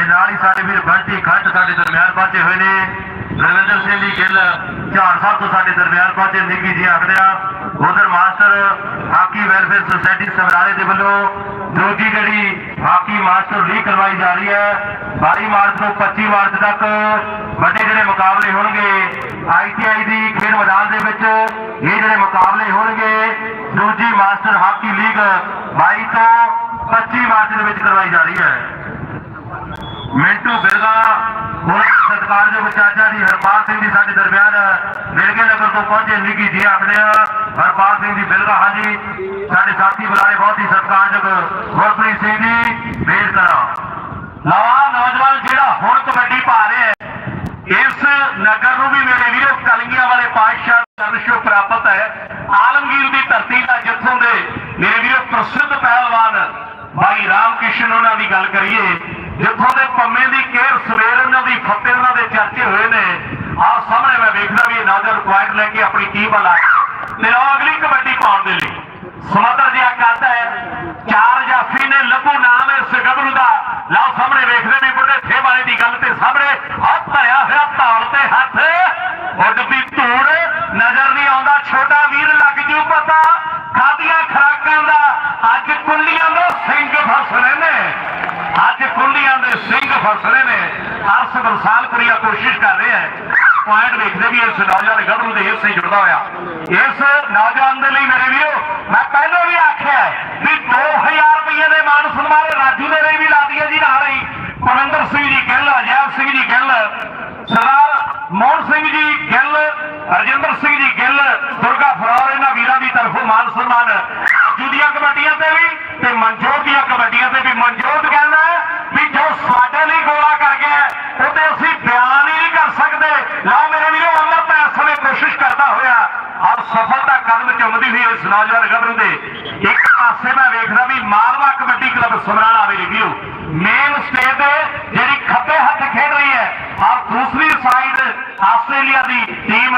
ਤੇ ਨਾਲ ਹੀ ਸਾਡੇ ਵੀਰ ਬੰਟੀ ਖੰਡ ਸਾਡੇ ਦਰਮਿਆਨ ਪਹੁੰਚੇ ਹੋਏ ਨੇ। ਰਵਿੰਦਰ ਸਿੰਘ ਜੀ ਗਿੱਲ ਝਾੜ ਸਾਹਿਬ ਤੋਂ ਸਾਡੇ ਦਰਮਿਆਨ ਪਹੁੰਚੇ ਨਿੱਕੀ ਜੀ ਆਖਦਿਆ ਉਧਰ ਮਾਸਟਰ ਹਾਕੀ ਵੈਲਫੇਅਰ ਸੁਸਾਇਟੀ ਸਮਰਾਲੇ ਦੇ ਵੱਲੋਂ ਦੂਜੀ ਜਿਹੜੀ ਹਾਕੀ ਮਾਸਟਰ ਲੀਗ ਕਰਵਾਈ ਜਾ ਰਹੀ ਹੈ 22 ਮਾਰਚ ਤੋਂ 25 ਮਾਰਚ ਤੱਕ ਵੱਡੇ ਜਿਹੜੇ ਮੁਕਾਬਲੇ ਹੋਣਗੇ ਆਈਟੀਆਈ ਦੀ ਖੇਡ ਮੈਦਾਨ ਦੇ ਵਿੱਚ ਇਹ ਜਿਹੜੇ ਮੁਕਾਬਲੇ ਹੋਣਗੇ, ਦੂਜੀ ਮਾਸਟਰ ਹਾਕੀ ਲੀਗ 22 ਤੋਂ 25 ਮਾਰਚ ਦੇ ਵਿੱਚ ਕਰਵਾਈ ਜਾ ਰਹੀ ਹੈ। ਮਿੰਟੂ ਬਿਰਗਾ, ਹੁਣ ਸਤਿਕਾਰਯੋਗ ਚਾਚਾ ਜੀ ਹਰਪਾਲ ਸਿੰਘ ਜੀ ਸਾਡੇ ਦਰਮਿਆਨ ਮਿਲਕੇ ਨਗਰ ਤੋਂ ਪਹੁੰਚੇ, ਨਿੱਕੀ ਜੀ ਆਖਦੇ ਆ, ਹਰਪਾਲ ਸਿੰਘ ਜੀ ਬਿਰਗਾ, ਹਾਂਜੀ, ਸਾਡੇ ਸਾਥੀ ਬੁਲਾਰੇ ਬਹੁਤ ਹੀ ਸਤਿਕਾਰਯੋਗ ਗੁਰਪ੍ਰੀਤ ਸਿੰਘ ਜੀ ਬੇਰ ਕਰਾ। ਨਵਾਂ ਨੌਜਵਾਨ ਜਿਹੜਾ ਹੁਣ ਕਬੱਡੀ ਪਾ ਰਿਹਾ ਹੈ, ਇਸ ਨਗਰ ਨੂੰ ਵੀ ਮੇਰੇ ਵੀਰੋ, ਕਲਗੀਆਂ ਵਾਲੇ ਪਾਤਸ਼ਾਹ ਦਰਸ਼ੋ ਪ੍ਰਾਪਤ ਹੈ। ਆਲਮਗੀਰ ਦੀ ਧਰਤੀ ਦਾ ਜਿੱਥੋਂ ਦੇ ਮੇਰੇ ਵੀਰੋ, ਪ੍ਰਸਿੱਧ ਪਹਿਲਵਾਨ ਭਾਈ ਰਾਮ ਕ੍ਰਿਸ਼ਨ ਉਹਨਾਂ ਦੀ ਗੱਲ ਕਰੀਏ, ਜਿੱਥੋਂ ਦੇ ਪੰਮੇ ਦੀ ਕੇਰ ਸਵੇਰ ਉਹਨਾਂ ਦੀ ਫਤਿਹ ਉਹਨਾਂ ਦੇ ਚਰਚੇ ਹੋਏ ਨੇ, ਆਹ ਸਾਹਮਣੇ ਮੈਂ ਵੇਖਦਾ ਵੀ ਇਹ ਨੌਜਵਾਨ ਪੁਆਇੰਟ ਲੈ ਕੇ ਆਪਣੀ ਟੀਮ ਵੱਲ ਆਇਆ ਤੇ ਉਹ ਅਗਲੀ ਕਬੱਡੀ ਪਾਉਣ ਦੇ ਲਈ। ਸਮੁੰਦਰ ਜਿਹਾ ਕਰਦਾ ਹੈ। ਚਾਰ ਜਾਫੀ ਨੇ ਲੱਭੂ ਨਾਮ ਇਸ ਗੱਭਰੂ ਦਾ। ਲਓ ਸਾਹਮਣੇ ਵੇਖਦੇ ਵੀ ਬੁੱਢੇ ਥੇ ਵਾਲੇ ਦੀ ਗੱਲ ਤੇ ਸਾਹਮਣੇ। ਹੱਥ ਧਰਿਆ ਹੋਇਆ ਧੌਲ ਤੇ ਹੱਥ। ਉੱਡਦੀ ਧੂੜ ਨਜ਼ਰ ਨਹੀਂ ਆਉਂਦਾ। ਛੋਟਾ ਵੀਰ ਲੱਗ ਜੂ ਪਤਾ। ਖਾਦੀਆਂ ਖਰਾਕਾਂ ਦਾ। ਅੱਜ ਕੁੰਡੀਆਂ ਦੇ ਸਿੰਘ ਫਸ ਰਹੇ ਨੇ। ਅੱਜ ਕੁੰਡੀਆਂ ਦੇ ਸਿੰਘ ਫਸ ਰਹੇ ਨੇ। ਅਰਸ ਬਰਸਾਲਪੁਰੀਆ ਕੋਸ਼ਿਸ਼ ਕਰ ਰਿਹਾ ਹੈ। ਪੁਆਇੰਟ ਵੇਖਦੇ ਵੀ ਇਸ ਨੌਜਵਾਨ ਗੱਭਰੂ ਦੇ ਹਿੱਸੇ ਜੁੜਦਾ ਹੋਇਆ। ਇਸ ਨੌਜਵਾਨ ਦੇ ਲਈ ਮੇਰੇ ਵੀਰੋ, ਮੈਂ ਪਹਿਲਾਂ ਵੀ ਆਖਿਆ ਵੀ 2000 ਰੁਪਏ ਦੇ ਮਾਨ ਸਨਮਾਨ ਰਾਜੂ ਦੇ ਲਈ ਵੀ ਲਾ ਦਈਏ ਜੀ ਨਾਲ ਹੀ। ਪਰਮਿੰਦਰ ਸਿੰਘ ਜੀ ਗਿੱਲ, ਅਜੈਬ ਸਿੰਘ ਜੀ ਗਿੱਲ, ਸਰਦਾਰ ਮੋਹਨ ਸਿੰਘ ਜੀ ਗਿੱਲ ਰਜਿੰਦਰ ਸਿੰਘ ਜੀ ਗਿੱਲ, ਦੁਰਗਾ ਫਰੌਰ ਇਹਨਾਂ ਵੀਰਾਂ ਦੀ ਤਰਫੋਂ ਮਾਨ। ਸਨਮਾਨ ਰਾਜੂ ਦੀਆਂ ਕਬੱਡੀਆਂ ਤੇ ਵੀ ਤੇ ਮਨਜੋਤ ਦੀਆਂ ਕਬੱਡੀਆਂ ਤੇ ਵੀ ਮਨਜੋਤ ਕਹਿੰਦਾ ਹੈ ਵੀ ਜੋ ਸਾਡੇ ਲਈ ਗੋਲਾ ਕਰ ਗਿਆ ਹੈ, ਉਹਦੇ ਅਸੀਂ ਬਿਆਨ ਹੀ ਨਹੀਂ ਕਰ ਸਕਦੇ ਲਓ ਮੇਰੇ ਵੀਰੋ ਅਮਰਤਾ ਇਸ ਸਮੇਂ ਕੋਸ਼ਿਸ਼ ਕਰਦਾ ਹੋਇਆ ਔਰ ਸਫਲਤਾ ਕਦਮ ਚੁੰਮਦੀ ਇਸ ਨੌਜਵਾਨ ਗੱਭਰੂ ਦੇ। ਇੱਕ ਪਾਸੇ ਮੈਂ ਵੇਖਦਾ ਵੀ ਮਾਲਵਾ ਕਬੱਡੀ ਕਲੱਬ ਸਮਰਾਲਾ ਮੇਰੇ ਵੀਰੋ ਮੇਨ ਸਟੇਜ ਤੇ ਜਿਹੜੀ ਖੱਬੇ ਹੱਥ ਖੇਡ ਰਹੀ ਹੈ, ਔਰ ਦੂਸਰੀ ਸਾਈਡ ਆਸਟ੍ਰੇਲੀਆ ਦੀ ਟੀਮ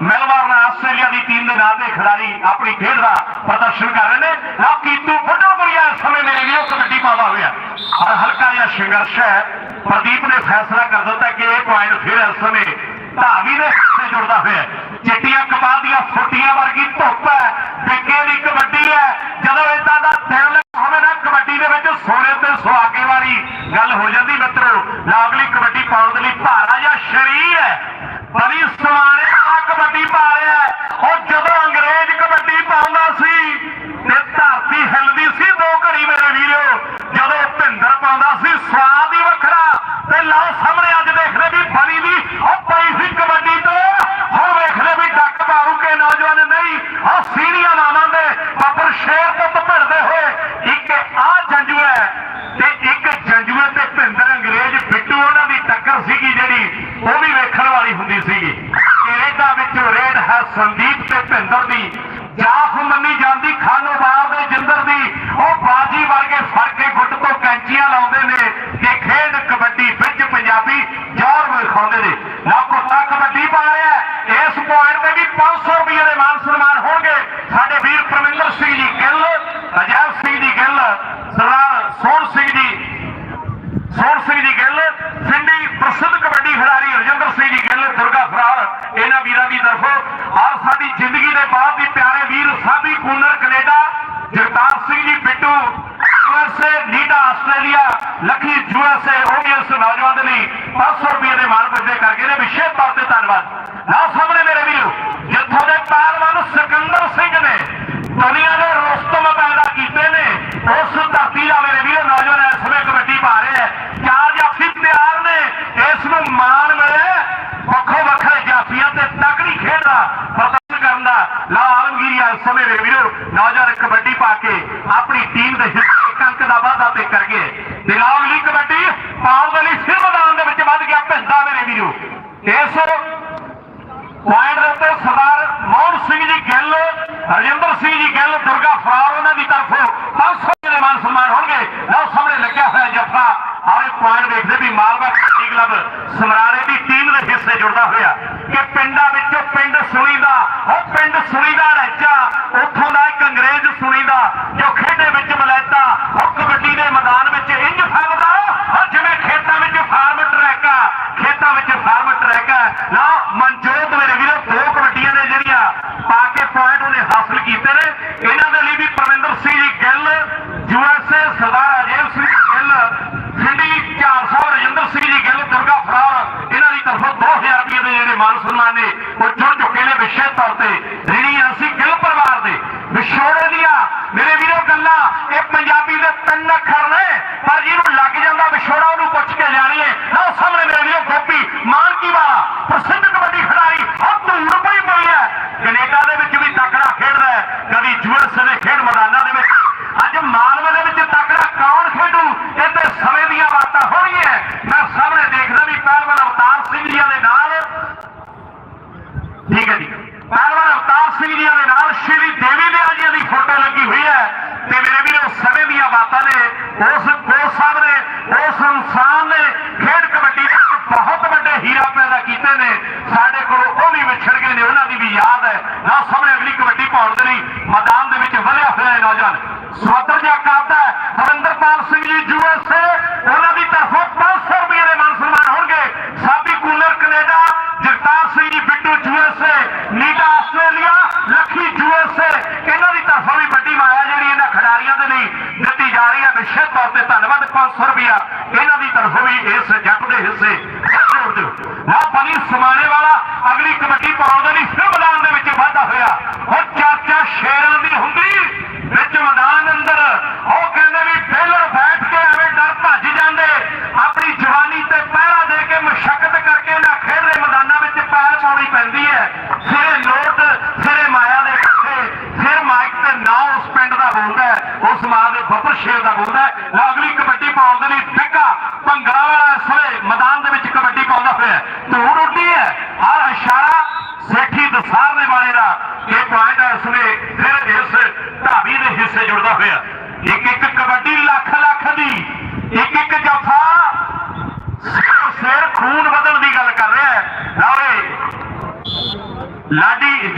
ਮੈਲਬੌਰਨ ਆਸਟ੍ਰੇਲੀਆ ਦੀ ਟੀਮ ਦੇ ਨਾਂ ਦੇ ਖਿਡਾਰੀ ਆਪਣੀ ਖੇਡ ਦਾ ਪ੍ਰਦਰਸ਼ਨ ਕਰ ਰਹੇ ਨੇ। ਲਓ, ਕੀਤੂ ਵੱਡੋਪੁਰੀਆ ਇਸ ਸਮੇਂ ਮੇਰੇ ਵੀਰੋ ਕਬੱਡੀ ਪਾਵਾ ਹੋਇਆ। ਔਰ ਹਲਕਾ ਜਿਹਾ ਸੰਘਰਸ਼ ਹੈ। ਪ੍ਰਦੀਪ ਨੇ ਫੈਸਲਾ ਕਰ ਦਿੱਤਾ ਕਿ ਇਹ ਪੁਆਇੰਟ ਫਿਰ ਇਸ ਸਮੇਂ ਧਾਵੀ ਦੇ ਹਿੱਸੇ ਜੁੜਦਾ ਹੋਇਆ ਚਿੱਟੀਆਂ ਕਪਾਹ ਦੀਆਂ ਫੁੱਟੀਆਂ ਵਰਗੀ ਧੁੱਪ ਹੈ। ਬਿੱਗੇ ਦੀ ਕਬੱਡੀ ਹੈ। ਜਦੋਂ ਇਦਾਂ ਦਾ ਦਿਨ ਹੋਵੇ ਨਾ, ਕਬੱਡੀ ਦੇ ਵਿੱਚ ਸੋਨੇ ਤੇ ਸੁਹਾਗੇ ਵਾਲੀ ਗੱਲ ਹੋ ਜਾਂਦੀ ਮਿੱਤਰੋ। ਲਾਗਲੀ ਕਬੱਡੀ ਪਾਉਣ ਦੇ ਲਈ ਭਾਰਾ ਜਾਂ ਸ਼ਰੀਰ ਹੈ। ਬੜੀ ਸਮਾਣੇ ਆ ਕਬੱਡੀ ਪਾ ਰਿਹਾ ਹੈ। ਉਹ ਜਦੋਂ ਅੰਗਰੇਜ਼ ਕਬੱਡੀ ਪਾਉਂਦਾ ਸੀ ਤੇ ਧਰਤੀ ਹਿੱਲਦੀ ਸੀ ਦੋ ਘੜੀ ਮੇਰੇ ਵੀਰੋ ਜਦੋਂ ਭਿੰਦਰ ਪਾਉਂਦਾ ਸੀ ਸਵਾਦ ਹੀ ਵੱਖਰਾ ਤੇ ਲਓ ਸਾਹਮਣੇ ਅੱਜ ਦੇਖਦੇ ਵੀ ਬਣੀ ਦੀ ਉਹ ਪਈ ਸੀ ਕਬੱਡੀ ਤੋਂ ਹੁਣ ਵੇਖਦੇ ਵੀ ਡੱਕ ਪਾਉ ਕੇ ਨੌਜਵਾਨ ਨਹੀਂ ਉਹ ਸੀੜੀਆਂ ਲਾਵਾਂ ਦੇ ਬੱਬਰ ਸ਼ੇਰ ਤੋਂ ਭਿੜਦੇ ਹੋਏ ਇੱਕ ਆ ਜੰਜੂ ਹੈ ਤੇ ਇੱਕ ਜੰਜੂਏ ਤੇ ਭਿੰਦਰ ਅੰਗਰੇਜ਼ ਬਿੱਟੂ ਉਹਨਾਂ ਦੀ ਟੱਕਰ ਸੀਗੀ ਜਿਹੜੀ ਉਹ ਵੀ ਵੇਖਣ ਵਾਲੀ ਹੁੰਦੀ ਸੀਗੀ ਕੈਨੇਡਾ ਵਿੱਚ ਰੇਡ ਹੈ ਸੰਦੀਪ ਤੇ ਭਿੰਦਰ ਦੀ ਜਾਫ ਮੰਨੀ ਜਾਂਦੀ ਖਾਨੋਵਾਲ ਦੇ ਜਿੰਦਰ ਦੀ ਉਹ ਬਾਜੀ ਵਰਗੇ ਫੜ ਕੇ ਗੁੱਟ ਤੋਂ ਕੈਂਚੀਆਂ ਲਾਉਂਦੇ ਨੇ ਕਿ ਖੇਡ ਕਬੱਡੀ ਵਿੱਚ ਪੰਜਾਬੀ ਜ਼ੋਰ ਵਿਖਾਉਂਦੇ ਨੇ ਨਾ ਕੁੱਤਾ ਕਬੱਡੀ ਪਾ ਰਿਹਾ ਹੈ। ਇਸ ਪੁਆਇੰਟ ਤੇ ਵੀ 500 ਰੁਪਏ ਦੇ ਮਾਨ ਸਨਮਾਨ ਹੋਣਗੇ ਸਾਡੇ ਵੀਰ ਪਰਮਿੰਦਰ ਸਿੰਘ ਜੀ ਗਿੱਲ ਅਜੈਬ ਸਿੰਘ ਜੀ ਗਿੱਲ ਸਰਦਾਰ ਸੋਹਣ ਸਿੰਘ ਜੀ ਸੋਹਣ ਸਿੰਘ ਜੀ ਗਿੱਲ ਸਿੰਡੀ ਪ੍ਰਸਿੱਧ ਕਬੱਡੀ ਖਿਡਾਰੀ ਰਜਿੰਦਰ ਸਿੰਘ ਜੀ ਗਿੱਲ ਦੁਰਗਾ ਫਰਾਰ ਇਹਨਾਂ ਵੀਰਾਂ ਦੀ ਤਰਫੋਂ ਔਰ ਸਾਡੀ ਜ਼ਿੰਦਗੀ ਦੇ ਬਹੁਤ ਹੀ ਪਿਆਰੇ ਵੀਰ Sabi Kooner Canada Jagtar Singh ji Bittu USA Nida Australia Lakhi USA ਉਹ ਵੀ ਇਸ ਨੌਜਵਾਨ ਦੇ ਲਈ 500 ਰੁਪਏ ਦੇ ਮਾਣ ਪੁੱਜਦੇ ਕਰਕੇ ਨੇ, ਵਿਸ਼ੇਸ਼ ਤੌਰ ਤੇ ਧੰਨਵਾਦ। ਨਾ ਸਾਹਮਣੇ ਮੇਰੇ ਵੀਰੋ, ਜਿੱਥੋਂ ਦੇ ਪਹਿਲਵਾਨ ਸਿਕੰਦਰ ਸਿੰਘ ਨੇ ਦੁਨੀਆ ਦੇ ਰੋਸਤਮ ਪੈਦਾ ਕੀਤੇ ਨੇ, ਉਸ ਧਰਤੀ ਦਾ ਮੇਰੇ ਵੀਰੋ, ਨੌਜਵਾਨ ਇਸ ਸਮੇਂ ਕਬੱਡੀ ਪਾ ਰਹੇ ਹੈ। ਚਾਰ ਜਾਫੀ ਤਿਆਰ ਨੇ, ਇਸ ਨੂੰ ਮਾਣ ਮਿਲੇ। ਵੱਖੋ ਵੱਖਰੇ ਜਾਫੀਆਂ ਤੇ ਤਕੜੀ ਖੇਡ ਦਾ ਪ੍ਰਦਰਸ਼ਨ ਕਰਨ ਦਾ ਲਾ ਆਲਮਗੀਰੀ ਇਸ ਸਮੇਂ ਮੇਰੇ ਵੀਰੋ, ਨੌਜਵਾਨ ਕਬੱਡੀ ਪਾ ਕੇ ਆਪਣੀ ਟੀਮ ਦੇ ਹਿੱਸੇ ਇੱਕ ਦਾ ਵਾਧਾ ਤੇ ਕਰ ਗਏ ਤੇ ਲਾਓ ਅਗਲੀ ਕਬੱਡੀ ਪਾਉਣ ਦੇ ਲਈ ਫਿਰ ਮੈਦਾਨ ਦੇ ਵਿੱਚ ਵੱਧ ਗਿਆ ਭਿੰਦਾ ਮੇਰੇ ਵੀਰੋ ਇਸ ਪੁਆਇੰਟ ਦੇ ਉੱਤੇ ਸਰਦਾਰ ਮੋਹਨ ਸਿੰਘ ਜੀ ਗਿੱਲ ਰਜਿੰਦਰ ਸਿੰਘ ਜੀ ਗਿੱਲ ਦੁਰਗਾ ਫਰਾਰ ਉਹਨਾਂ ਦੀ ਤਰਫੋਂ 500 ਦੇ ਮਾਨ ਸਨਮਾਨ ਹੋਣਗੇ ਲਓ ਸਾਹਮਣੇ ਲੱਗਿਆ ਹੋਇਆ ਜੱਫਾ ਔਰ ਇਹ ਪੁਆਇੰਟ ਵੇਖਦੇ ਵੀ ਮਾਲਵਾ ਕਬੱਡੀ ਕਲੱਬ ਸਮਰਾਲੇ ਦੀ ਟੀਮ ਦੇ ਹਿੱਸੇ ਜੁੜਦਾ ਹੋਇਆ কর্মীরা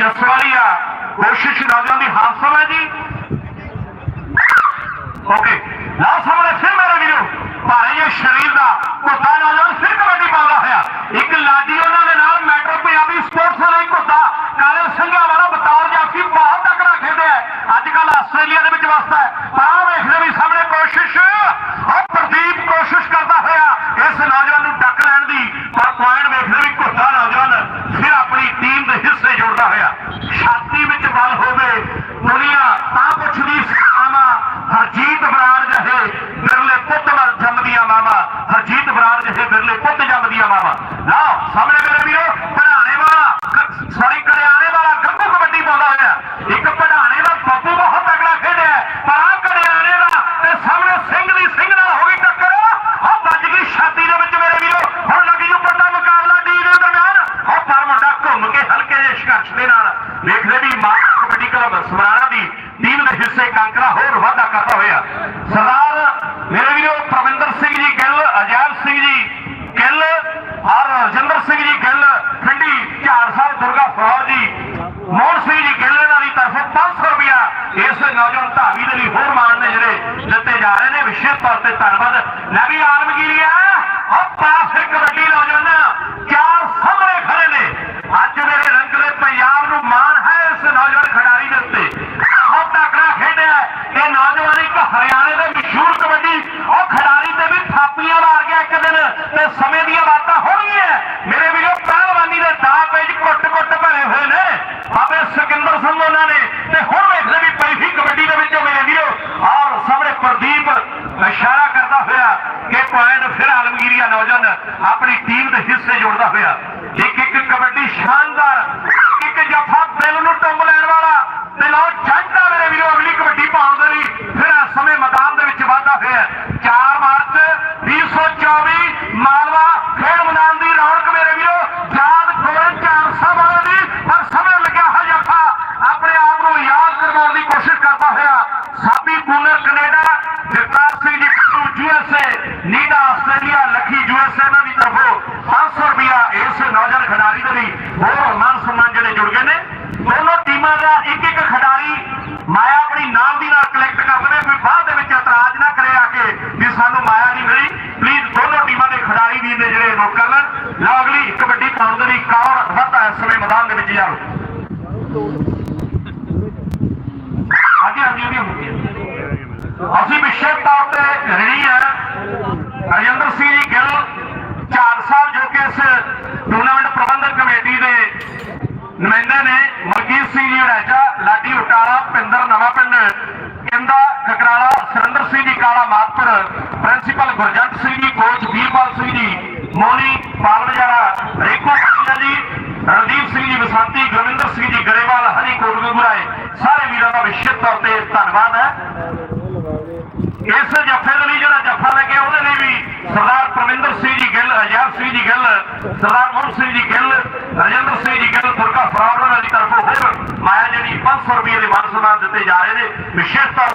ਜੱਸ ਵਾਲੀ ਆ, ਕੋਸ਼ਿਸ਼ ਰਾਜਾ ਦੀ ਹਾਸਲ ਹੈ ਜੀ ਓਕੇ ਲਾ ਸਾਹਮਣੇ ਫਿਰ ਮੇਰੇ ਵੀਰੋ ਭਾਰੇ ਜੇ ਸ਼ਰੀਰ ਇਹ ਬਿਰਲੇ ਪੁੱਤ ਜੰਮਦੀਆਂ ਮਾਵਾ ਲਓ ਸਾਹਮਣੇ ਮੇਰੇ ਪ੍ਰਿੰਸੀਪਲ ਗੁਰਜੰਟ ਸਿੰਘ ਜੀ, ਕੋਚ ਵੀਰਪਾਲ ਸਿੰਘ ਜੀ ਮੋਨੀ ਪਾਲਵਜਾਰਾ ਰੇਕੋ ਸਿੰਘ ਜੀ, ਰਣਦੀਪ ਸਿੰਘ ਜੀ ਬਸੰਤੀ, ਗੁਰਵਿੰਦਰ ਸਿੰਘ ਜੀ ਗਰੇਵਾਲ, ਹਰੀ ਕੋਟ ਸਾਰੇ ਵੀਰਾਂ ਦਾ ਵਿਸ਼ੇਸ਼ ਤੌਰ ਤੇ ਧੰਨਵਾਦ ਹੈ। ਇਸ ਜੱਫੇ ਦੇ ਲਈ ਜਿਹੜਾ ਜੱਫਾ ਲੱਗਿਆ ਉਹਦੇ ਲਈ ਵੀ ਸਰਦਾਰ ਪ੍ਰਵਿੰਦਰ ਸਿੰਘ ਜੀ ਗਿੱਲ ਅਜੈਬ ਸਿੰਘ ਜੀ ਗਿੱਲ, ਸਰਦਾਰ ਮੋਹਨ ਸਿੰਘ ਜੀ ਗਿੱਲ, ਰਜਿੰਦਰ ਸਿੰਘ ਜੀ ਗਿੱਲ, ਦੁਰਗਾ ਫਰਾਵਰ ਦੀ ਤਰਫੋਂ ਹੋਰ ਮਾਇਆ ਜਿਹੜੀ 500 ਰੁਪਏ ਦੇ ਮਾਨ ਸਨਮਾਨ ਦਿੱਤੇ ਜਾ ਰਹੇ ਨੇ। ਵਿਸ਼ੇਸ਼ ਤੌਰ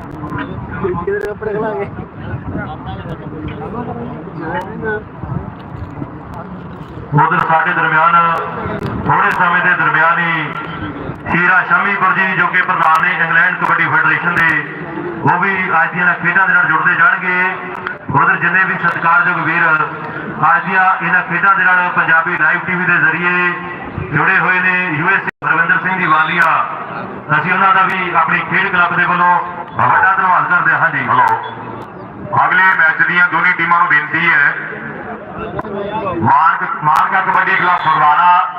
ਕਿਹੜੇ ਕੱਪੜੇ ਖਲਾਗੇ ਉਧਰ ਸਾਡੇ ਦਰਮਿਆਨ ਥੋੜੇ ਸਮੇਂ ਦੇ ਦਰਮਿਆਨ ਹੀ ਹੀਰਾ ਸ਼ਮੀਪੁਰ ਜੀ, ਜੋ ਕਿ ਪ੍ਰਧਾਨ ਨੇ ਇੰਗਲੈਂਡ ਕਬੱਡੀ ਫੈਡਰੇਸ਼ਨ ਦੇ, ਉਹ ਵੀ ਅੱਜ ਦੀਆਂ ਖੇਡਾਂ ਦੇ ਨਾਲ ਜੁੜਦੇ ਜਾਣਗੇ। ਉਧਰ ਜਿੰਨੇ ਵੀ ਸਤਿਕਾਰਯੋਗ ਵੀਰ, ਅੱਜ ਦੀਆਂ ਇਹਨਾਂ ਖੇਡਾਂ ਦੇ ਨਾਲ ਪੰਜਾਬੀ ਲਾਈਵ ਟੀਵੀ ਦੇ ਜ਼ਰੀਏ ਜੁੜੇ ਹੋਏ ਨੇ ਯੂਐਸਏ ਹਰਵਿੰਦਰ ਸਿੰਘ ਦੀ ਵਾਲੀਆ। ਅਸੀਂ ਉਹਨਾਂ ਦਾ ਵੀ ਆਪਣੀ ਖੇਡ ਕਲੱਬ ਦੇ ਵੱਲੋਂ ਵੱਡਾ ਧੰਨਵਾਦ ਕਰਦੇ ਹਾਂ ਜੀ। ਹਲੋ। ਅਗਲੇ ਮੈਚ ਦੀਆਂ ਦੋਨੇ ਟੀਮਾਂ ਨੂੰ ਬੇਨਤੀ ਹੈ ਮਾਨਕ ਮਾਨਕਾ ਕਬੱਡੀ ਕਲੱਬ ਫਗਵਾੜਾ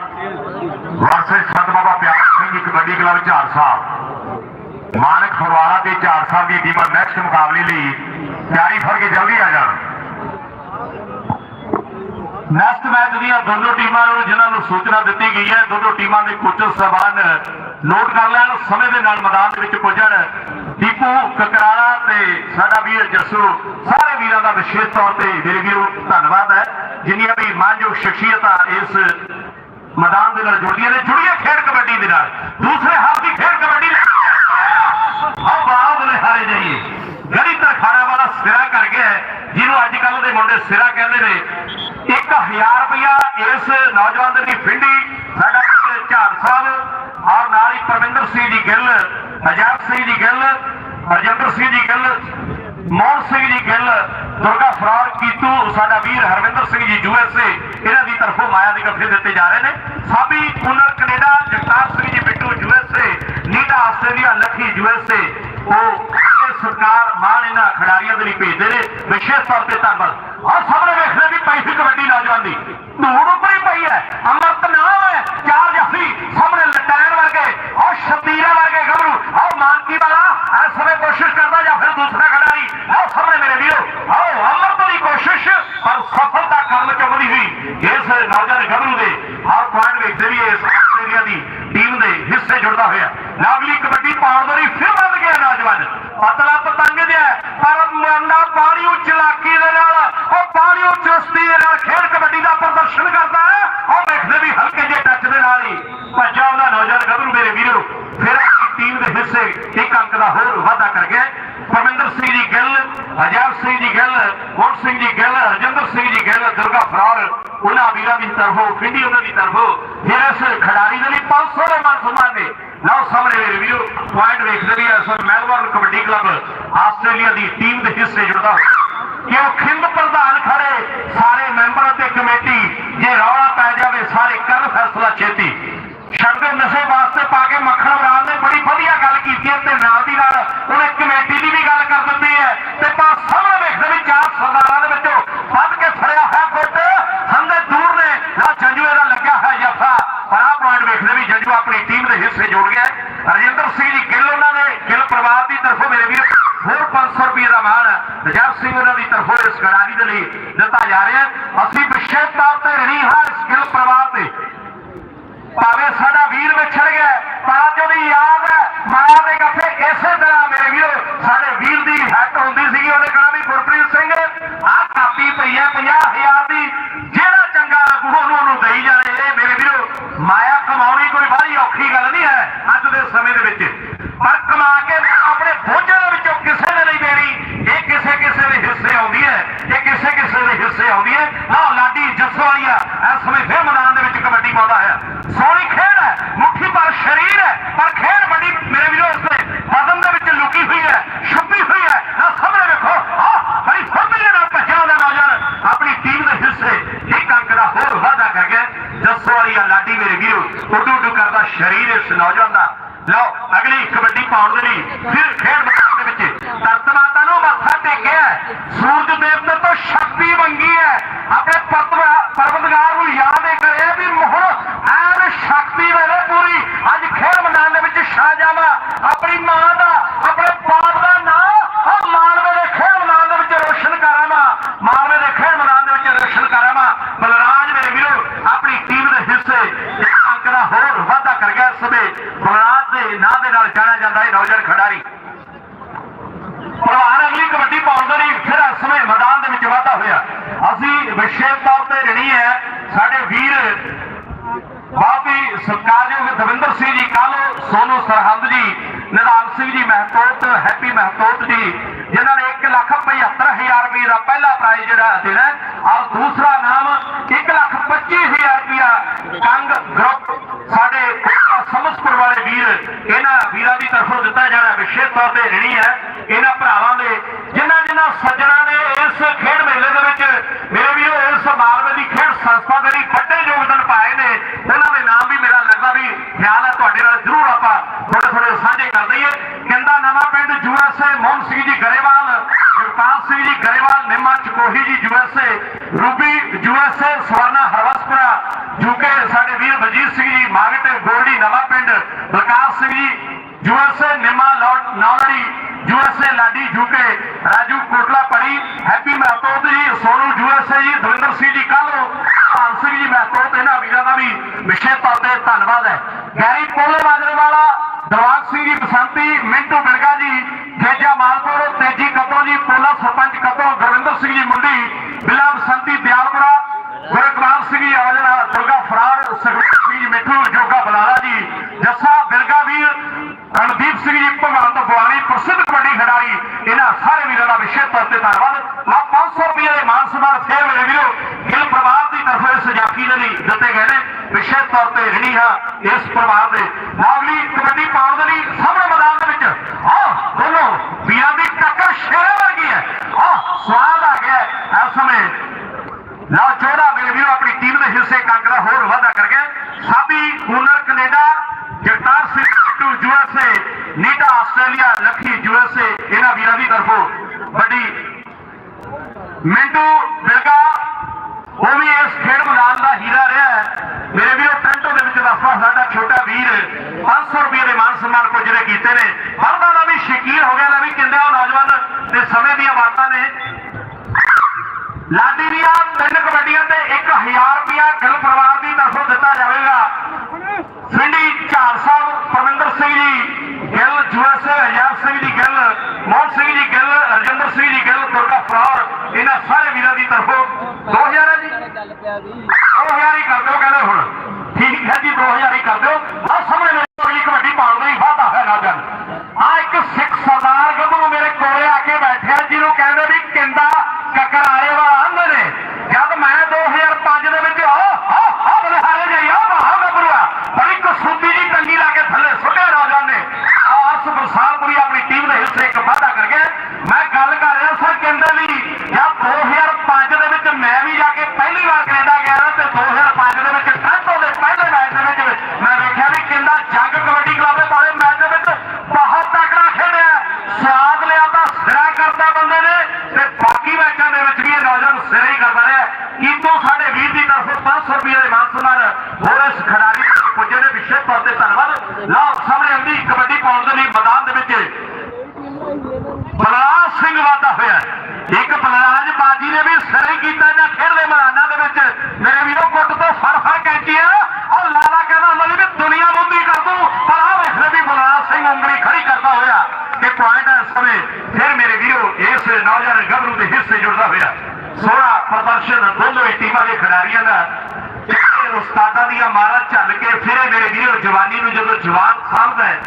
ਵਰਸਸ ਸੰਤ ਬਾਬਾ ਪਿਆਰ ਸਿੰਘ ਕਬੱਡੀ ਕਲੱਬ ਝਾੜ ਸਾਹਿਬ ਮਾਨਕ ਫਗਵਾੜਾ ਤੇ ਝਾੜ ਸਾਹਿਬ ਦੀ ਟੀਮਾਂ ਨੈਕਸਟ ਮੁਕਾਬਲੇ ਲਈ ਤਿਆਰੀ ਫੜ ਕੇ ਜਲਦੀ ਆ ਜਾਣ। ਨੈਕਸਟ ਮੈਚ ਦੀਆਂ ਦੋਨੋਂ ਟੀਮਾਂ ਨੂੰ ਜਿਨ੍ਹਾਂ ਨੂੰ ਸੂਚਨਾ ਦਿੱਤੀ ਗਈ ਹੈ, ਦੋਨੋਂ ਟੀਮਾਂ ਦੇ ਕੋਚਰ ਸਾਹਿਬਾਨ ਨੋਟ ਕਰ ਲੈਣ, ਸਮੇਂ ਦੇ ਨਾਲ ਮੈਦਾਨ ਦੇ ਵਿੱਚ ਪੁੱਜਣ। ਦੀਪੂ ਕਕਰਾਲਾ ਤੇ ਸਾਡਾ ਵੀਰ ਜੱਸੂ, ਸਾਰੇ ਵੀਰਾਂ ਦਾ ਵਿਸ਼ੇਸ਼ ਤੌਰ ਤੇ ਮੇਰੇ ਵੀਰੋ, ਧੰਨਵਾਦ ਹੈ। ਜਿੰਨੀਆਂ ਵੀ ਮਾਨਯੋਗ ਸ਼ਖਸੀਅਤਾਂ ਇਸ ਮੈਦਾਨ ਦੇ ਨਾਲ ਜੁੜੀਆਂ ਨੇ, ਜੁੜੀਆਂ ਖੇਡ ਕਬੱਡੀ ਦੇ ਨਾਲ। ਦੂਸਰੇ ਹੱਥ ਦੀ ਖੇਡ ਕਬੱਡੀ ਆਹ ਬਾਹਰ ਦੇ ਹਾਰੇ ਜਾਈਏ। ਗੜੀ ਤਰਖਾਣਾ ਵਾਲਾ ਸਿਰਾ ਕਰ ਗਿਆ ਜਿਹਨੂੰ ਅੱਜ ਕੱਲ ਦੇ ਮੁੰਡੇ ਸਿਰਾ ਕਹਿੰਦੇ ਨੇ 1000 ਰੁਪਇਆ ਇਸ ਨੌਜਵਾਨ ਦੇ ਫਿੰਡੀ ਸਾਡਾ ਝਾੜ ਸਾਹਿਬ, ਔਰ ਨਾਲ ਹੀ ਪਰਮਿੰਦਰ ਸਿੰਘ ਜੀ ਗਿੱਲ ਅਜਾਬ ਸਿੰਘ ਜੀ ਗਿੱਲ ਰਜਿੰਦਰ ਸਿੰਘ ਜੀ ਗਿੱਲ, ਮੋਹਨ ਸਿੰਘ ਜੀ ਗਿੱਲ, ਦੁਰਗਾ ਫਰਾਰ ਕੀਤੂ, ਸਾਡਾ ਵੀਰ ਹਰਵਿੰਦਰ ਸਿੰਘ ਜੀ ਯੂਐਸਏ ਇਹਨਾਂ ਦੀ ਤਰਫੋਂ ਮਾਇਆ ਦੇ ਗੱਫੇ ਦਿੱਤੇ ਜਾ ਰਹੇ ਨੇ। ਸਾਬੀ ਪੁਨਰ Canada, Jagtar Singh ji Bittu USA Neeta Australia, Lakhi USA ਉਹ ਇਹ ਸਰਕਾਰ ਮਾਨ ਇਹਨਾਂ ਖਿਡਾਰੀਆਂ ਦੇ ਲਈ ਭੇਜਦੇ ਨੇ, ਵਿਸ਼ੇਸ਼ ਤੌਰ ਤੇ ਧੰਨਵਾਦ। ਆਹ ਸਾਹਮਣੇ ਵੇਖਦੇ ਵੀ ਪਈ ਕਬੱਡੀ ਨੌਜਵਾਨ ਦੀ। ਧੂੜ ਉੱਪਰ ਹੀ ਪਈ ਹੈ, ਅਮਰਤ ਨਾਮ ਹੈ, ਚਾਰ ਜਫੀ ਸਾਹਮਣੇ ਲਟੈਣ ਵਰਗੇ ਔਰ ਸ਼ਤੀਰਾ ਵਰਗੇ ਗੱਭਰੂ ਆਹ ਮਾਨਕੀ ਵਾਲਾ ਇਸ ਸਮੇਂ ਕੋਸ਼ਿਸ਼ ਕਰਦਾ ਜਾਂ ਫਿਰ ਦੂਸਰਾ ਖਿਡਾਰੀ। ਆਹ ਸਾਹਮਣੇ ਮੇਰੇ ਵੀਰੋ ਆਓ ਅਮਰਤ ਦੀ ਕੋਸ਼ਿਸ਼, ਪਰ ਸਫਲਤਾ ਕਰਨ ਚੁੱਕਦੀ ਹੋਈ। ਇਸ ਨੌਜਵਾਨ ਗੱਭਰੂ ਦੇ ਹਰ ਪੁਆਇੰਟ ਵੇਖਦੇ ਵੀ ਇਸ ਆਸਟ੍ਰੇਲੀਆ ਦੀ ਟੀਮ ਦੇ ਹਿੱਸੇ ਜੁੜਦਾ ਹੋਇਆ। ਨਾਗਲੀ ਕਬੱਡੀ ਪਾਉਣ ਦੇ ਲਈ ਫਿਰ ਵੱਧ ਗਿਆ ਜਿਹਾ ਪਰ ਮੁੰਡਾ ਪਾਣੀ ਉਹ ਚਲਾਕੀ ਦੇ ਨਾਲ, ਉਹ ਪਾਣੀ ਉਹ ਚੁਸਤੀ ਦੇ ਨਾਲ ਖੇਡ ਕਬੱਡੀ ਦਾ ਪ੍ਰਦਰਸ਼ਨ ਕਰਦਾ ਹੈ। ਉਹ ਵੇਖਦੇ ਵੀ ਹਲਕੇ ਜਿਹੇ ਟੱਚ ਦੇ ਨਾਲ ਹੀ ਭੱਜਾ ਉਹਦਾ ਨੌਜਵਾਨ ਗੱਭਰੂ ਮੇਰੇ ਵੀਰੋ, ਫਿਰ ਟੀਮ ਦੇ ਹਿੱਸੇ ਇੱਕ ਅੰਕ ਦਾ ਹੋਰ ਵਾਧਾ ਕਰ ਗਿਆ। ਪਰਮਿੰਦਰ ਸਿੰਘ ਜੀ ਗਿੱਲ ਅਜੈਬ ਸਿੰਘ ਜੀ ਗਿੱਲ ਗੋਟ ਸਿੰਘ ਜੀ ਗਿੱਲ, ਰਜਿੰਦਰ ਸਿੰਘ ਜੀ ਗਿੱਲ, ਦੁਰਗਾ ਫਰਾਰ, ਉਹਨਾਂ ਵੀਰਾਂ ਦੀ ਤਰਫੋਂ ਫਿੰਡੀ ਉਹਨਾਂ ਦੀ ਤਰਫੋਂ, ਫਿਰ ਇਸ ਖਿਡਾਰੀ ਦੇ ਲਈ 500 ਦੇ ਮਾਨ ਸਨਮਾਨ ਨੇ। ਲਓ ਸਾਹਮਣੇ ਮੇਰੇ ਵੀਰੋ ਪੁਆਇੰਟ ਵੇਖਦੇ ਵੀ ਇਸ ਕਲੱਬ ਆਸਟ੍ਰੇਲੀਆ ਦੀ ਟੀਮ ਦੇ ਹਿੱਸੇ ਜੁੜਦਾ ਕਿ ਉਹ ਖਿੰਦ ਪ੍ਰਧਾਨ ਖੜੇ ਸਾਰੇ ਮੈਂਬਰ ਅਤੇ ਕਮੇਟੀ ਜੇ ਰੌਲਾ ਪੈ ਜਾਵੇ ਸਾਰੇ ਕਰਨ ਫੈਸਲਾ ਛੇਤੀ ਛੱਡਦੇ ਨਸ਼ੇ ਵਾਸਤੇ ਪਾ ਕੇ ਮੱਖਣ ਬਰਾੜ ਨੇ ਬੜੀ ਵਧੀਆ ਗੱਲ ਕੀਤੀ ਹੈ ਤੇ ਨਾਲ ਦੀ ਨਾਲ ਉਹਨੇ ਕਮੇਟੀ ਦੀ ਵੀ ਗੱਲ ਕਰ ਦਿੱਤੀ ਹੈ ਤੇ ਪਰ ਸਾਹਮਣੇ ਵੇਖਦੇ ਵੀ ਚਾਰ ਸਰਦਾਰਾਂ ਦੇ ਵਿੱਚੋਂ ਵੱਧ ਕੇ ਫੜਿਆ ਹੈ ਗੁੱਟ ਹੰਦੇ ਦੂਰ ਨੇ ਨਾ ਜੰਜੂਏ ਦਾ ਲੱਗਿਆ ਹੈ ਜਫਾ ਪਰ ਆਹ ਪੁਆਇੰਟ ਵੇਖਦੇ ਵੀ ਜੰਜੂ ਆਪਣੀ ਟੀਮ ਦੇ ਹਿੱਸੇ ਜੁੜ ਗਿਆ ਹੈ। ਰਜਿੰਦਰ ਸਿੰਘ ਜੀ ਗਿੱਲ ਉਹਨਾਂ ਦੇ ਗਿੱਲ ਪਰਿਵਾਰ ਦੀ ਤਰਫੋਂ ਮੇਰੇ ਵੀਰ ਹੋਰ 500 ਰੁਪਏ ਦਾ ਸਿੰਘ ਉਹਨਾਂ ਦੀ ਤਰਫੋਂ ਇਸ ਖਿਡਾਰੀ ਦੇ ਲਈ ਦਿੱਤਾ ਜਾ ਰਿਹਾ ਅਸੀਂ ਵਿਸ਼ੇਸ਼ ਤੌਰ ਤੇ ਰਣੀ ਹਾਂ ਇਸ ਗਿੱਲ ਪਰਿਵਾਰ ਤੇ ਭਾਵੇਂ ਸਾਡਾ ਵੀਰ ਵਿਛੜ ਗਿਆ ਪਰ ਅੱਜ ਉਹਦੀ ਯਾਦ ਹੈ ਮਾਂ ਦੇ ਕੱਥੇ ਇਸੇ ਤਰ੍ਹਾਂ ਮੇਰੇ ਵੀਰੋ ਸਾਡੇ ਵੀਰ ਦੀ ਹੱਟ ਹੁੰਦੀ ਸੀਗੀ ਉਹਨੇ ਕਹਣਾ ਵੀ ਗੁਰਪ੍ਰੀਤ ਸਿੰਘ ਆਹ ਕਾਪੀ ਪਈ ਹੈ 50000 ਦੀ ਜਿਹੜਾ ਚੰਗਾ ਲੱਗੂ ਉਹਨੂੰ ਉਹਨੂੰ ਦੇਈ ਜਾਣੇ ਇਹ ਮੇਰੇ ਵੀਰੋ ਮਾਇਆ ਕਮਾਉਣੀ ਕੋਈ ਬਾਹਲੀ ਔਖੀ ਗੱਲ ਨਹੀਂ ਹੈ ਅੱਜ ਦੇ ਸਮੇਂ ਦੇ ਵਿੱਚ ਪਰ ਕਮਾ ਕੇ ਆਪਣੇ ਬੋਝੇ ਦੇ ਵਿੱਚੋਂ ਕਿਸੇ ਨੇ ਨਹੀਂ ਦੇਣੀ ਇਹ ਕਿਸੇ ਕਿਸੇ ਦੇ ਹਿੱਸੇ ਆਉਂਦੀ ਹੈ ਇਹ ਕਿਸੇ ਕਿਸੇ ਦੇ ਹਿੱਸੇ ਆਉਂਦੀ ਹੈ ਆਹ ਲਾਡੀ ਜੱਸਵਾਲੀਆ ਇਸ ਸਮੇਂ ਫਿਰ ਮੈਦਾਨ ਦੇ ਵਿੱਚ ਕਬੱਡੀ ਪਾਉਂਦਾ ਹੈ ਸੋਹਣੀ ਖੇਡ ਹੈ ਮੁੱਠੀ ਪਰ ਸ਼ਰੀਰ ਹੈ ਪਰ ਖੇਡ ਵੱਡੀ ਮੇਰੇ ਵੀਰੋ ਇਸ ਦੇ ਬਦਨ ਦੇ ਵਿੱਚ ਲੁਕੀ ਹੋਈ ਹੈ ਛੁਪੀ ਹੋਈ ਹੈ ਨਾ ਸਾਹਮਣੇ ਵੇਖੋ ਆਹ ਬੜੀ ਫੁਰਤੀ ਦੇ ਨਾਲ ਭੱਜਿਆ ਉਹਦਾ ਨੌਜਵਾਨ ਆਪਣੀ ਟੀਮ ਦੇ ਹਿੱਸੇ ਇੱਕ ਅੰਕ ਦਾ ਹੋਰ ਵਾਅਦਾ ਕਰ ਗਿਆ ਜੱਸਵਾਲੀਆ ਲਾਡੀ ਮੇਰੇ ਵੀਰੋ ਉੱਡੂ ਕਰਦਾ ਸ਼ਰੀਰ ਇਸ ਨੌਜਵਾਨ ਦਾ। ਲਓ ਅਗਲੀ ਕਬੱਡੀ ਪਾਉਣ ਦੇ ਲਈ ਫਿਰ ਖੇਡ ਮੈਦਾਨ ਦੇ ਵਿੱਚ ਧਰਤ ਮਾਤਾ ਨੂੰ ਮੱਥਾ ਟੇਕਿਆ ਹੈ। ਸੂਰਜ ਦੇਵਤੇ ਤੋਂ ਸ਼ਕਤੀ ਮੰਗੀ ਹੈ ਆਪਣੇ ਪਰਤਵਾ- ਪਰਵਤਗਾਰ ਨੂੰ ਯਾਦ ਇਹ ਕਰੇ ਵੀ ਮੋਹਰ ਐਨ ਸ਼ਕਤੀ ਵੇਲੇ ਪੂਰੀ ਅੱਜ ਖੇਡ ਮੈਦਾਨ ਦੇ ਵਿੱਚ ਛਾ ਜਾਵਾਂ ਆਪਣੀ ਮਾਂ ਦਾ ਆਪਣੇ ਬਾਪ ਦਾ ਨਾਮ ਉਹ ਮਾਲਵੇ ਦੇ ਖੇਡ ਮੈਦਾਨ ਦੇ ਵਿੱਚ ਰੋਸ਼ਨ ਕਰਾਵਾਂ ਮਾਲਵੇ ਦੇ ਖੇਡ ਮੈਦਾਨ ਦੇ ਵਿੱਚ ਰੋਸ਼ਨ ਕਰਾਵਾਂ ਬਲਰਾਜ ਮੇਰੇ ਵੀਰੋ ਆਪਣੀ ਟੀਮ ਦੇ ਹਿੱਸੇ ਇੱਕ ਅੰਕ ਦਾ ਹੋਰ ਵਾਧਾ ਕਰ ਗਿਆ ਇਸ ਸਮੇਂ ਬਲਰਾਜ ਦੇ ਨਾਂ ਦੇ ਨਾਲ ਜਾਣਿਆ ਜਾਂਦਾ ਹੈ ਨੌਜਵਾਨ ਖਿਡਾਰੀ ਪ੍ਰਵਾਨ ਅਗਲੀ ਕਬੱਡੀ ਪਾਉਣ ਦੇ ਲਈ ਫਿਰ ਇਸ ਸਮੇਂ ਮੈਦਾਨ ਦੇ ਵਿੱਚ ਵਾਧਾ ਹੋਇਆ ਅਸੀਂ ਵਿਸ਼ੇਸ਼ ਤੌਰ ਤੇ ਰਣੀ ਹੈ, ਸਾਡੇ ਵੀਰ ਬਹੁਤ ਹੀ ਦਵਿੰਦਰ ਸਿੰਘ ਜੀ ਕਾਲੋ ਸੋਨੂ ਸਰਹੰਦ ਜੀ, ਨਿਧਾਨ ਸਿੰਘ ਜੀ, ਮਹਿਤੋਤ, ਹੈਪੀ ਮਹਿਤੋਤ ਜੀ, ਜਿਨ੍ਹਾਂ ਨੇ 1 ਲੱਖ 75000 ਰੁਪਏ ਦਾ ਪਹਿਲਾ ਪ੍ਰਾਈਜ਼ ਜਿਹੜਾ ਦੇਣਾ ਹੈ। ਔਰ ਦੂਸਰਾ ਨਾਮ 1 ਲੱਖ 25000 ਰੁਪਇਆ ਕੰਗ ਗਰੁੱਪ ਸਾਡੇ ਕੋਟਾ ਸਮਸਪੁਰ ਵਾਲੇ ਵੀਰ ਇਹਨਾਂ ਵੀਰਾਂ ਦੀ ਤਰਫੋਂ ਦਿੱਤਾ ਜਾਣਾ ਵਿਸ਼ੇਸ਼ ਤੌਰ ਤੇ ਰਣੀ ਹੈ ਇਹਨਾਂ ਭਰਾਵਾਂ ਦੇ ਜਿਨ੍ਹਾਂ ਜਿਨ੍ਹਾਂ ਸੱਜਣਾ ਨੇ ਇਸ ਖੇਡ ਮੇਲੇ ਦੇ ਵਿੱਚ ਮੇਰੇ ਵੀਰੋ ਇਸ ਮਾਲਵੇ ਦੀ ਖੇਡ ਸੰਸਥਾ ਦੇ ਲਈ ਵੱਡੇ ਯੋਗਦਾਨ ਪਾਏ ਨੇ ਉਹਨਾਂ ਦੇ ਨਾਮ ਵੀ ਮੇਰਾ ਲੱਗਦਾ ਵੀ ਖਿਆਲ ਹੈ ਤੁਹਾਡੇ ਨਾਲ ਜ਼ਰੂਰ ਆਪਾਂ ਥੋੜੇ ਥੋੜੇ ਸਾਂਝੇ ਕਰ ਦਈਏ ਕਹਿੰਦਾ ਨਵਾਂ ਪਿੰਡ USA Mohan Singh ji Grewal Jagpal Singh ji Grewal Nimma Chakohi ji USA Ruby Swarna Harvaspura ਜੂਕੇ ਸਾਡੇ ਵੀਰ ਬਲਜੀਤ ਸਿੰਘ ਜੀ ਮਾਗਟ ਗੋਲਡੀ ਨਵਾਂ ਪਿੰਡ, Balkar Singh ji USA Nimma Nauladi USA Ladi Jooke Raju Kotla Padi Happy Mahtot ਜੀ, ਸੋਨੂ ਯੂਐਸਏ ਜੀ, ਦਵਿੰਦਰ ਸਿੰਘ ਜੀ ਕਾਲੋ ਭਾਨ ਸਿੰਘ ਜੀ ਮਹਤੋਤ, ਇਹਨਾਂ ਵੀਰਾਂ ਦਾ ਵੀ ਵਿਸ਼ੇਸ਼ ਤੌਰ ਤੇ ਧੰਨਵਾਦ ਹੈ। ਗੈਰੀ ਪੋਲੇ ਮਾਜਰੇ ਵਾਲਾ ਸਿੰਘ ਜੀ ਬਸੰਤੀ, ਮਿੰਟੂ ਬਿਲਗਾ ਜੀ, ਜੇਜਾ ਮਾਲਪੁਰ, ਤੇਜੀ ਕਤੋਂ ਜੀ, ਪੋਲਾ ਸਰਪੰਚ ਕਤੋਂ ਗੁਰਵਿੰਦਰ ਸਿੰਘ ਜੀ ਮੁੰਡੀ, ਬਿਲਾ ਬਸੰਤੀ ਦਿਆਲਪੁਰਾ ਗੁਰਕਮਾਲ ਸਿੰਘ ਜੀ ਆਜਣਾ ਦੁਰਗਾ ਫਰਾਰ ਸਿੰਘ ਜੀ, ਮਿੱਠੂ ਜੋਗਾ ਬਲਾਲਾ ਜੀ, ਜੱਸਾ ਬਿਲਗਾ ਵੀਰ, ਰਣਦੀਪ ਸਿੰਘ ਜੀ ਭਗਵਾਨ ਤੋਂ ਪ੍ਰਸਿੱਧ ਕਬੱਡੀ ਖਿਡਾਰੀ, ਇਹਨਾਂ ਸਾਰੇ ਵੀਰਾਂ ਦਾ ਵਿਸ਼ੇਸ਼ ਤੌਰ ਤੇ ਧੰਨਵਾਦ। ਆ 500 ਰੁਪਏ ਦੇ ਮਾਨ ਸਨਮਾਨ ਫੇਰ ਮੇਰੇ ਵੀਰੋ, ਗਿੱਲ ਪਰਿਵਾਰ ਦੀ ਤਰਫੋਂ ਇਸ ਦੇ ਲਈ ਦਿੱਤੇ ਗਏ ਨੇ। ਵਿਸ਼ੇਸ਼ ਤੌਰ ਤੇ ਰਿਣੀ ਹਾਂ ਇਸ ਪਰਿਵਾਰ ਦੇ ਨਾਗਲੀ ਕਬੱਡੀ ਪਾਉਣ ਦੇ ਲਈ ਸਾਹਮਣੇ ਮੈਦਾਨ ਦੇ ਵਿੱਚ, ਆਹ ਦੋਨੋਂ ਵੀਰਾਂ ਦੀ ਟੱਕਰ ਸ਼ੇਰਾਂ ਵਰਗੀ ਹੈ। ਆਹ ਸਵਾਦ ਆ ਗਿਆ ਇਸ ਸਮੇਂ। ਲਓ ਚੋੜਾ ਮੇਰੇ ਵੀਰੋ, ਆਪਣੀ ਟੀਮ ਦੇ ਹਿੱਸੇ ਕਾਂਗਰਾ ਹੋਰ ਵਾਧਾ ਕਰ ਗਏ। Sabi Kooner Canada, Jagtar Singh to USA Neeta, Australia, Lakhi USA ਇਹਨਾਂ ਵੀਰਾਂ ਦੀ ਤਰਫੋਂ ਵੱਡੀ ਮਿੰਟੂ ਬਿਲਗਾ ਉਹ ਵੀ ਇਸ ਖੇਡ ਮੈਦਾਨ ਦਾ ਹੀਰਾ ਰਿਹਾ ਹੈ। ਮੇਰੇ ਵੀਰੋ ਟੈਂਟੋ ਦੇ ਵਿੱਚ ਵਸਦਾ ਸਾਡਾ ਛੋਟਾ ਵੀਰ 500 ਰੁਪਏ ਦੇ ਮਾਨ ਸਨਮਾਨ ਕੁਝ ਨੇ ਕੀਤੇ ਨੇ। ਮਰਦਾਂ ਦਾ ਵੀ ਸ਼ਕੀਰ ਹੋ ਗਿਆ, ਲੈ ਵੀ ਕਿੰਦਾ ਨੌਜਵਾਨ ਤੇ ਸਮੇਂ ਦੀਆਂ பெரியார் ਦੀਆਂ ਮਾਰਾਂ ਝੱਲ ਕੇ ਫਿਰ ਮੇਰੇ ਵੀਰੋ, ਜਵਾਨੀ ਨੂੰ ਜਦੋਂ ਜਵਾਨ ਸਾਂਭਦਾ ਹੈ,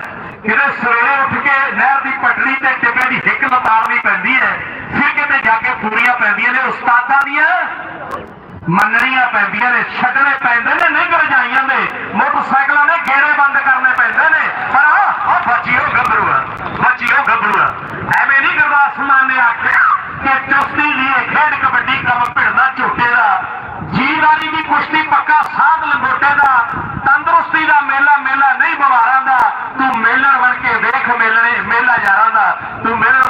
ਕਿਤੇ ਸਵੇਰੇ ਉੱਠ ਕੇ ਨਹਿਰ ਦੀ ਪਟੜੀ ਤੇ ਟਿੱਬੇ ਦੀ ਹਿੱਕ ਲਤਾਰਨੀ ਪੈਂਦੀ ਹੈ, ਫਿਰ ਕਿਤੇ ਜਾ ਕੇ ਪੂਰੀਆਂ ਪੈਂਦੀਆਂ ਨੇ, ਉਸਤਾਦਾਂ ਦੀਆਂ ਮੰਨਣੀਆਂ ਪੈਂਦੀਆਂ ਨੇ, ਛੱਡਣੇ ਪੈਂਦੇ ਨੇ, ਨਹੀਂ ਗਰਜਾਈਆਂ ਦੇ ਮੋਟਰਸਾਈਕਲਾਂ ਨੇ ਗੇੜੇ ਬੰਦ ਕਰਨੇ ਪੈਂਦੇ ਨੇ, ਪਰ ਆ ਬੱਚੀਓ ਗੱਭਰੂਆ ਬੱਚੀਓ ਆ। ਐਵੇਂ ਨਹੀਂ ਗੁਰਦਾਸ ਮਾਨ ਨੇ ਆਖਿਆ ਕਿ ਚੁਸਤੀ ਲਈ ਖੇਡ ਕਬੱਡੀ ਕੰਮ ਭਿੜਨਾ ਝੋਟੇ ਦਾ ਜੀਦਾਰੀ ਦੀ ਕੁਸ਼ਤੀ ਪੱਕਾ ਸਾਧ ਲੰਗੋਟੇ ਦਾ, ਤੰਦਰੁਸਤੀ ਦਾ ਮੇਲਾ ਮੇਲਾ ਨਹੀਂ ਬਿਮਾਰਾਂ ਦਾ। ਤੂੰ ਮੇਲਣ ਬਣ ਕੇ ਵੇਖ ਮੇਲਣੇ, ਮੇਲਾ ਯਾਰਾਂ ਦਾ। ਤੂੰ ਮੇਲਣ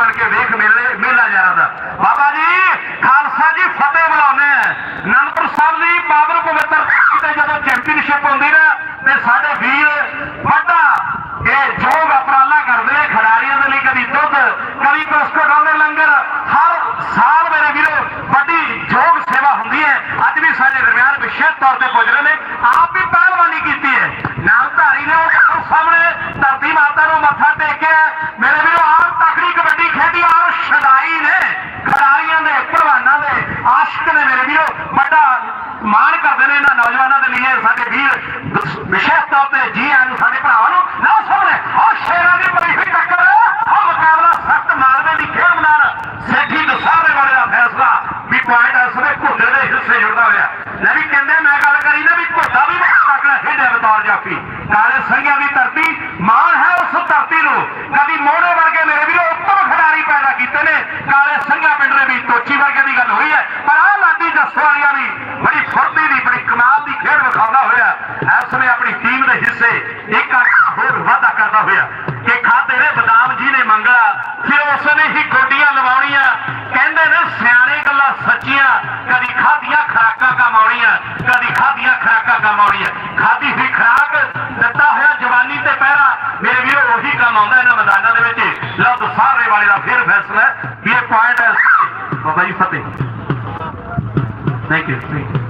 ਅੱਜ ਵੀ ਸਾਡੇ ਦਰਮਿਆਨ ਵਿਸ਼ੇਸ਼ ਤੌਰ ਤੇ ਪੁੱਜ ਰਹੇ ਨੇ। ਤੇ ਇੱਕ ਆਟਾ ਹੋਰ ਵਾਅਦਾ ਕਰਦਾ ਹੋਇਆ। ਕਿ ਖਾਦੇ ਨੇ ਬਦਾਮ ਜੀ ਨੇ ਮੰਗਲਾ, ਫਿਰ ਉਸ ਨੇ ਹੀ ਗੋਡੀਆਂ ਲਵਾਉਣੀਆਂ। ਕਹਿੰਦੇ ਨੇ ਸਿਆਣੇ ਗੱਲਾਂ ਸੱਚੀਆਂ, ਕਦੀ ਖਾਦੀਆਂ ਖਰਾਕਾਂ ਕਮਾਉਣੀਆਂ, ਕਦੀ ਖਾਦੀਆਂ ਖਰਾਕਾਂ ਕਮਾਉਣੀਆਂ। ਖਾਦੀ ਸੀ ਖਰਾਕ ਦਿੱਤਾ ਹੋਇਆ ਜਵਾਨੀ ਤੇ ਪਹਿਰਾ, ਮੇਰੇ ਵੀਰੋ, ਉਹੀ ਕੰਮ ਆਉਂਦਾ ਇਹਨਾਂ ਮੈਦਾਨਾਂ ਦੇ ਵਿੱਚ। ਲਓ ਦੁਸਾਰੇ ਵਾਲੇ ਦਾ ਫਿਰ ਫੈਸਲਾ ਇਹ ਪੁਆਇੰਟ ਹੈ। ਬਾਬਾ ਜੀ ਫਤਿਹ। Thank you